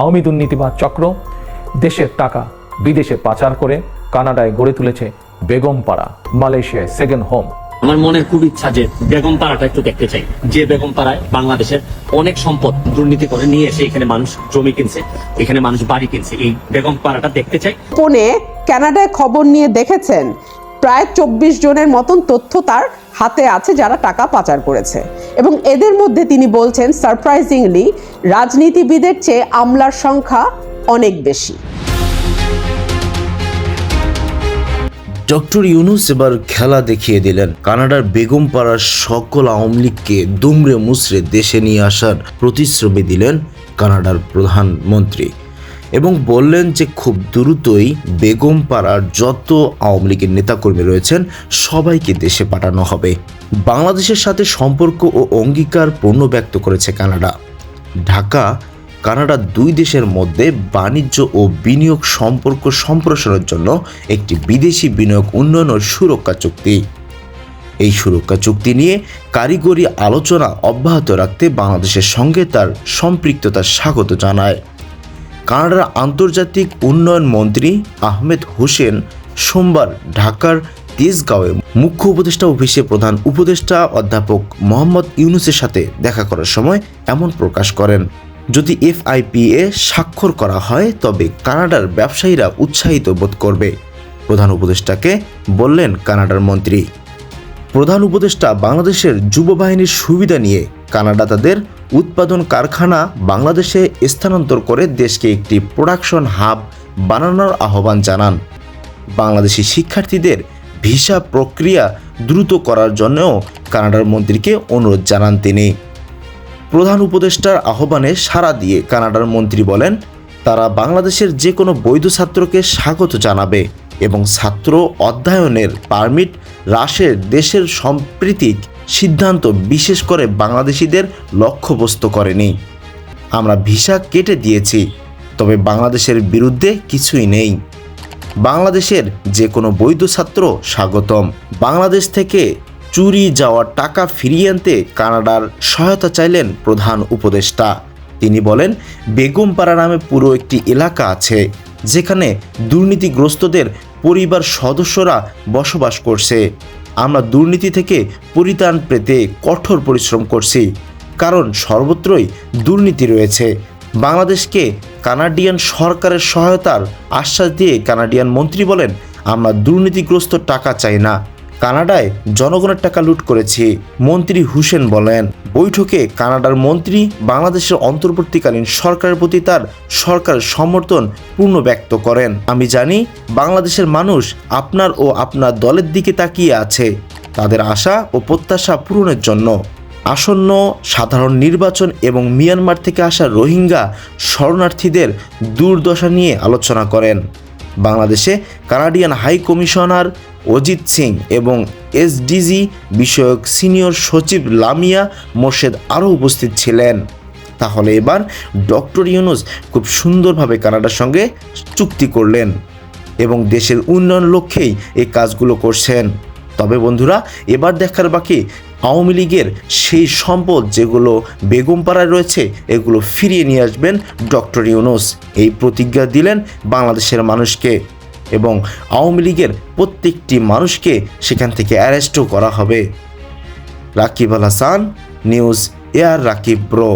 আওয়ামী দুর্নীতিবাদ চক্র দেশের টাকা বিদেশে পাচার করে কানাডায় গড়ে তুলেছে বেগমপাড়া মালয়েশিয়ায় সেকেন্ড হোম আমার মনের খুব ইচ্ছা যে বেগম পাড়াটা একটু দেখতে চাই। যে বেগম পাড়ায় বাংলাদেশের অনেক সম্পদ দুর্নীতি করে নিয়ে এসে এখানে মানুষ জমি কিনছে এখানে মানুষ বাড়ি কিনছে। এই বেগম পাড়াটা দেখতে চাই। গোপনে কানাডায় খবর নিয়ে দেখেছেন প্রায় চব্বিশ জনের মতন তথ্য তার হাতে আছে যারা টাকা পাচার করেছে। এবং এদের মধ্যে তিনি বলছেন সারপ্রাইজিংলি রাজনীতিবিদের চেয়ে আমলার সংখ্যা অনেক বেশি। ডক্টর ইউনুস এবার খেলা দেখিয়ে দিলেন। কানাডার বেগম পাড়ার সকল আওয়ামী লীগকে দুমড়ে মুচড়ে দেশে নিয়ে আসার প্রতিশ্রুতি দিলেন কানাডার প্রধানমন্ত্রী। এবং বললেন যে খুব দ্রুতই বেগম পাড়ার যত আওয়ামী লীগের নেতাকর্মী রয়েছেন, সবাইকে দেশে পাঠানো হবে। বাংলাদেশের সাথে সম্পর্ক ও অঙ্গীকার পূর্ণ ব্যক্ত করেছে কানাডা। ঢাকা কানাডা দুই দেশের মধ্যে বাণিজ্য ও বিনিয়োগ সম্পর্ক সম্প্রসারণের জন্য একটি বিদেশি বিনিয়োগ উন্নয়ন ও সুরক্ষা চুক্তি। এই সুরক্ষা চুক্তি নিয়ে কারিগরি আলোচনা অব্যাহত রাখতে বাংলাদেশের সঙ্গে তার সম্পৃক্ততা স্বাগত জানায়। কানাডার আন্তর্জাতিক উন্নয়ন মন্ত্রী আহমেদ হোসেন সোমবার ঢাকার তেজগাঁওয়ে মুখ্য উপদেষ্টা অফিসে প্রধান উপদেষ্টা অধ্যাপক মোহাম্মদ ইউনুসের সাথে দেখা করার সময় এমন প্রকাশ করেন। যদি এফআইপিএ স্বাক্ষর করা হয়, তবে কানাডার ব্যবসায়ীরা উৎসাহিত বোধ করবে, প্রধান উপদেষ্টাকে বললেন কানাডার মন্ত্রী। প্রধান উপদেষ্টা বাংলাদেশের যুব বাহিনীর সুবিধা নিয়ে কানাডা তাদের উৎপাদন কারখানা বাংলাদেশে স্থানান্তর করে দেশকে একটি প্রোডাকশন হাব বানানোর আহ্বান জানান। বাংলাদেশি শিক্ষার্থীদের ভিসা প্রক্রিয়া দ্রুত করার জন্যও কানাডার মন্ত্রীকে অনুরোধ জানান তিনি। প্রধান উপদেষ্টার আহ্বানে সাড়া দিয়ে কানাডার মন্ত্রী বলেন, তারা বাংলাদেশের যে কোনো বৈধ ছাত্রকে স্বাগত জানাবে এবং ছাত্র অধ্যয়নের পারমিট হ্রাসের দেশের সম্প্রীতিক সিদ্ধান্ত বিশেষ করে বাংলাদেশিদের লক্ষ্যবস্তু করেনি। আমরা ভিসা কেটে দিয়েছি, তবে বাংলাদেশের বিরুদ্ধে কিছুই নেই। বাংলাদেশের যে কোনো বৈধ ছাত্র, স্বাগতম। বাংলাদেশ থেকে চুরি যাওয়া টাকা ফিরিয়ে আনতে কানাডার সহায়তা চাইলেন প্রধান উপদেষ্টা। তিনি বলেন, বেগমপাড়া নামে পুরো একটি এলাকা আছে, যেখানে দুর্নীতিগ্রস্তদের পরিবার সদস্যরা বসবাস করছে। আমরা দুর্নীতি থেকে পরিত্রাণ পেতে কঠোর পরিশ্রম করছি। কারণ সর্বত্রই দুর্নীতি রয়েছে। বাংলাদেশকে কানাডিয়ান সরকারের সহায়তার আশ্বাস দিয়ে কানাডিয়ান মন্ত্রী বলেন, আমরা দুর্নীতিগ্রস্ত টাকা চাই না। কানাডায় জনগণের টাকা লুট করেছি, মন্ত্রী হুসেন বলেন। বৈঠকে কানাডার মন্ত্রী বাংলাদেশের অন্তর্বর্তীকালীন সরকারের প্রতি তার সরকারের সমর্থন পূর্ণ ব্যক্ত করেন। আমি জানি, বাংলাদেশের মানুষ আপনার ও আপনার দলের দিকে তাকিয়ে আছে। তাদের আশা ও প্রত্যাশা পূরণের জন্য। আসন্ন সাধারণ নির্বাচন এবং মিয়ানমার থেকে আসা রোহিঙ্গা শরণার্থীদের দুর্দশা নিয়ে আলোচনা করেন। বাংলাদেশে Canadian high commissioner Ajit Singh এবং এসডিজি বিষয়ক সিনিয়র সচিব লামিয়া মোর্শেদ আরও উপস্থিত ছিলেন। তাহলে এবার ডক্টর ইউনুস খুব সুন্দরভাবে কানাডার সঙ্গে চুক্তি করলেন এবং দেশের উন্নয়ন লক্ষ্যেই এই কাজগুলো করছেন। তবে বন্ধুরা, এবার দেখার বাকি আওয়ামী লীগের সেই সম্পদ যেগুলো বেগমপাড়ায় রয়েছে, এগুলো ফিরিয়ে নিয়ে আসবেন ডক্টর ইউনুস। এই প্রতিজ্ঞা দিলেন বাংলাদেশের মানুষকে এবং আওয়ামী লীগের প্রত্যেকটি মানুষকে সেখান থেকে অ্যারেস্টও করা হবে। Rakib Al Hasan, news air Rakib bro.